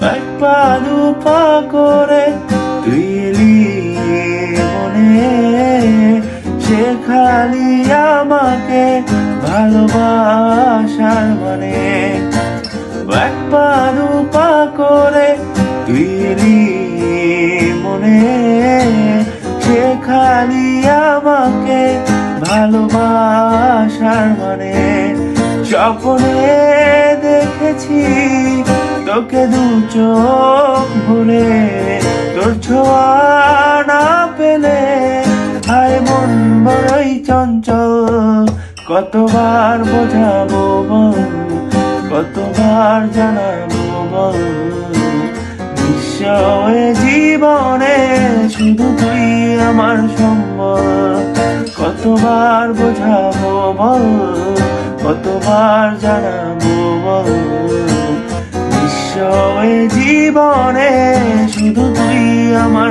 এক পা করে তুই মনে। সে খালি আমাকে ভালোবাসার মানে। এক পা করে তুই মনে। সে খালি আমাকে ভালোবাসার মানে। স্বপ্নে দেখেছি তোকে দু চোখ ভরে তোর ছোঁয়া না পেলে হায় মন বড়ই চঞ্চল। কতবার বোঝাবো বল, কতবার জানাব বল বিশ্ব জীবনে শুধু তুই আমার সম্বল। কতবার বোঝাবো বল, কতবার জানাব বল জীবনে শুধু তুই আমার